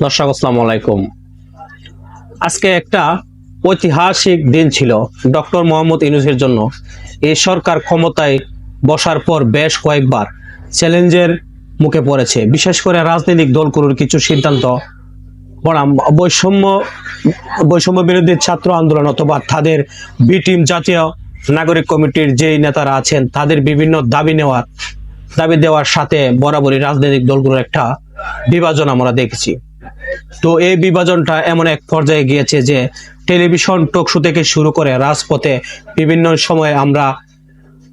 দর্শক, আসসালামু আলাইকুম। আজকে একটা ঐতিহাসিক দিন ছিল ডক্টর মোহাম্মদ ইউনুসের জন্য। এই সরকার ক্ষমতায় বসার পর বেশ কয়েকবার চ্যালেঞ্জের মুখে পড়েছে। বিশেষ করে রাজনৈতিক দলগুলোর কিছু সিদ্ধান্ত, বনাম, বৈষম্য বৈষম্য বিরোধী ছাত্র আন্দোলন অথবা তাদের বি টিম জাতীয় নাগরিক কমিটির যেই নেতারা আছেন, তাদের বিভিন্ন দাবি নেওয়ার, দাবি দেওয়ার সাথে বরাবরই রাজনৈতিক দলগুলোর একটা বিভাজন আমরা দেখেছি। তো এই বিভাজনটা এমন এক পর্যায়ে গিয়েছে যে টেলিভিশন টকশো থেকে শুরু করে রাজপথে বিভিন্ন সময় আমরা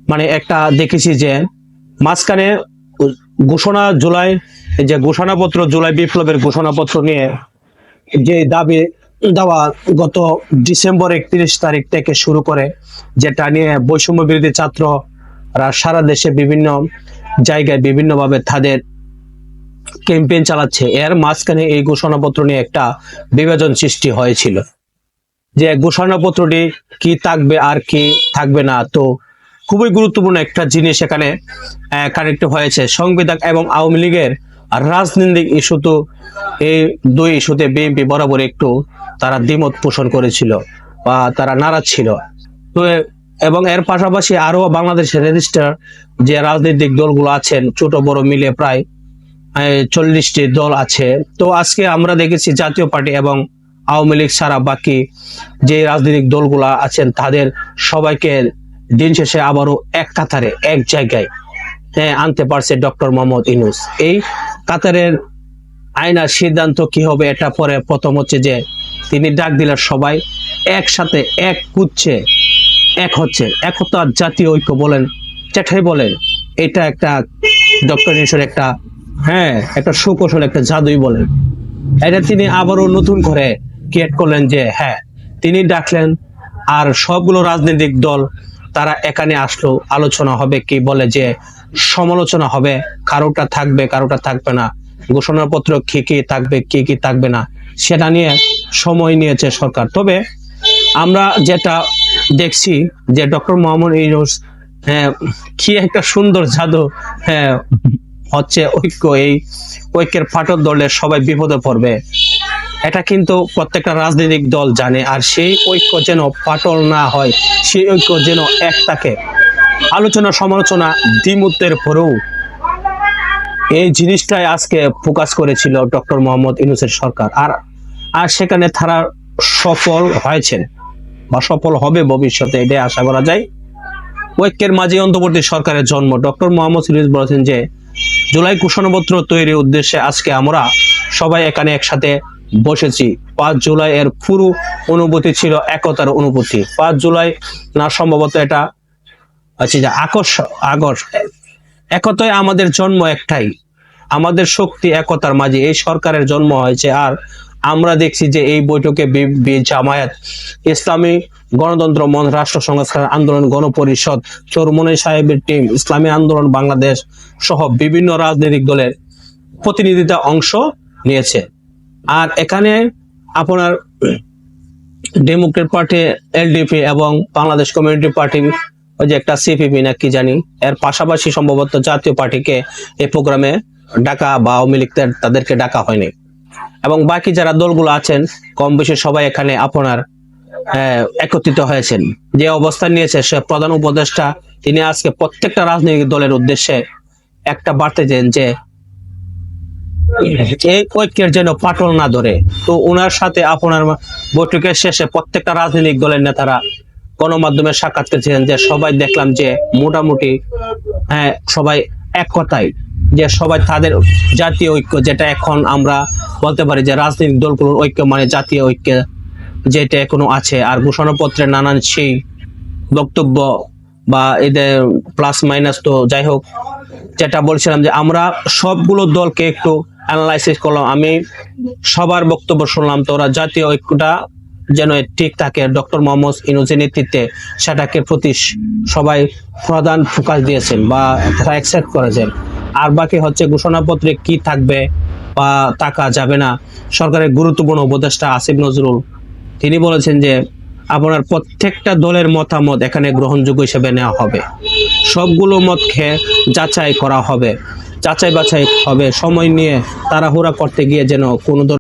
মানে একটা দেখেছি যে মাঝখানে ঘোষণা জুলাই যে ঘোষণাপত্র, জুলাই বিপ্লবের ঘোষণাপত্র নিয়ে যে দাবি দেওয়া গত ডিসেম্বর একত্রিশ তারিখ থেকে শুরু করে, যেটা নিয়ে বৈষম্য বিরোধী ছাত্ররা সারা দেশে বিভিন্ন জায়গায় বিভিন্নভাবে তাদের ক্যাম্পেইন চালাচ্ছে। এর মাঝখানে এই ঘোষণাপত্র নিয়ে একটা বিভাজন সৃষ্টি হয়েছিল। যে ঘোষণাপত্রটি কি থাকবে আর কি থাকবে না, তো খুবই গুরুত্বপূর্ণ একটা জিনিস এখানে কানেক্ট হয়েছে। সংবিধান এবং আওয়ামী লীগের রাজনৈতিক ইস্যু তো এই দুই ইস্যুতে বিএনপি বরাবর একটু তারা দ্বিমত পোষণ করেছিল বা তারা নারাজ ছিল। তো এবং এর পাশাপাশি আরও বাংলাদেশের রেজিস্টার যে রাজনৈতিক দলগুলো আছেন, ছোট বড় মিলে প্রায় চল্লিশটি দল আছে। তো আজকে আমরা দেখেছি জাতীয় পার্টি এবং আওয়ামী লীগ ছাড়া বাকি যে রাজনৈতিক দলগুলা আছেন তাদের সবাইকে দিন শেষে আবারও এক কাতারে এক জায়গায় হ্যাঁ, আনতে পারছে ডক্টর মোহাম্মদ ইনুস এই কাতারের আইনার সিদ্ধান্ত কি হবে এটা পরে প্রথম হচ্ছে যে তিনি ডাক দিলেন সবাই একসাথে এক কুচ্ছে এক হচ্ছে একতা জাতীয় ঐক্য বলেন চেঠাই বলেন এটা একটা ডক্টর ইনুসের একটা হ্যাঁ একটা সুকৌশল, একটা জাদুই বলেন এটা তিনি আবারও নতুন করে ক্রিয়েট করলেন যে হ্যাঁ তিনি ডাকলেন আর সবগুলো রাজনৈতিক দল, তারা এখানে আসলো, আলোচনা হবে, কি বলে যে সমালোচনা হবে কারোটা থাকবে কারোটা থাকবে না, ঘোষণাপত্র কি কি থাকবে, কি কি থাকবে না, সেটা নিয়ে সময় নিয়েছে সরকার। তবে আমরা যেটা দেখছি যে ডক্টর মোহাম্মদ ইউনুস হ্যাঁ কি একটা সুন্দর জাদু হ্যাঁ হচ্ছে ঐক্য, এই ঐক্যের ফাটল দলে সবাই বিপদে পড়বে। এটা কিন্তু প্রত্যেকটা রাজনৈতিক দল জানে, আর সেই ঐক্য যেন ফাটল না হয়, সেই ঐক্য যেন এক থাকে। আলোচনা, সমালোচনা দ্বিমুত্বের পরেও এই জিনিসটাই আজকে ফোকাস করেছিল ডক্টর মোহাম্মদ ইউনুসের সরকার, আর আর সেখানে তারা সফল হয়েছেন বা সফল হবে ভবিষ্যতে, এটাই আশা করা যায়। ঐক্যের মাঝে অন্তর্বর্তী সরকারের জন্ম, ডক্টর মোহাম্মদ সিরিজ বলেছেন যে জুলাই ঘোষণাপত্র তৈরির উদ্দেশ্যে আজকে আমরা সবাই এখানে একসাথে বসেছি। পাঁচ জুলাই এর পুরো অনুভূতি ছিল একতার অনুভূতি। পাঁচ জুলাই না, সম্ভবত এটা আছে যে আকর্ষ আগস্ট একতায় আমাদের জন্ম একটাই। আমাদের শক্তি একতার মাঝে। এই সরকারের জন্ম হয়েছে আর আমরা দেখছি যে এই বৈঠকে জামায়াত ইসলামী গণতন্ত্র মন রাষ্ট্র সংস্কার আন্দোলন গণপরিষদ চরমনে সাহেবের টিম, ইসলামী আন্দোলন, বাংলাদেশ সহ বিভিন্ন রাজনৈতিক দলের প্রতিনিধিতা অংশ নিয়েছে। আর এখানে আপনার ডেমোক্রেট পার্টি এলডিপি এবং বাংলাদেশ কমিউনিটি পার্টি ওই যে একটা সিপিপি না কি জানি, এর পাশাপাশি সম্ভবত জাতীয় পার্টিকে এই প্রোগ্রামে ডাকা বা আওয়ামী লীগ তাদেরকে ডাকা হয়নি। এবং বাকি যারা দলগুলো আছেন কম বেশি সবাই এখানে আপনার একত্রিত হয়েছেন। যে অবস্থান নিয়েছে, সে প্রধান উপদেষ্টা, তিনি আজকে প্রত্যেকটা রাজনৈতিক দলের উদ্দেশ্যে একটা বার্তা দেন যে এই ঐক্যের যেন পাটল না ধরে। তো ওনার সাথে আপনার বৈঠকের শেষে প্রত্যেকটা রাজনৈতিক দলের নেতারা গণমাধ্যমে সাক্ষাৎ করেছিলেন যে সবাই দেখলাম যে মোটামুটি হ্যাঁ সবাই এক কথাই যে সবাই তাদের জাতীয় ঐক্য, যেটা এখন আমরা বলতে পারি যে রাজনৈতিক দলগুলোর ঐক্য মানে জাতীয় ঐক্য, যেটা এখনও আছে। আর ঘোষণাপত্রে নানান সেই বক্তব্য বা এদের প্লাস মাইনাস তো যাই হোক, যেটা বলছিলাম যে আমরা সবগুলো দলকে একটু অ্যানালাইসিস করলাম। আমি সবার বক্তব্য শুনলাম, তো ওরা জাতীয় ঐক্যটা যেন ঠিক থাকে। ডক্টর মোহাম্মদ ইনুজের নেতৃত্বে সেটাকে প্রতি সবাই প্রধান ফোকাস দিয়েছেন বা অ্যাকসেপ্ট করেছেন। আর বাকি হচ্ছে ঘোষণাপত্রে কি থাকবে বা টাকা যাবে না, সরকারের গুরুত্বপূর্ণ উপদেষ্টা আসিফ নজরুল, তিনি বলেছেন যে আপনার প্রত্যেকটা দলের মতামত এখানে গ্রহণযোগ্য হিসেবে নেওয়া হবে। সবগুলো মত খেয়ে যাচাই করা হবে যাচাই বাছাই হবে। সময় নিয়ে তাড়াহুড়া করতে গিয়ে যেন কোনো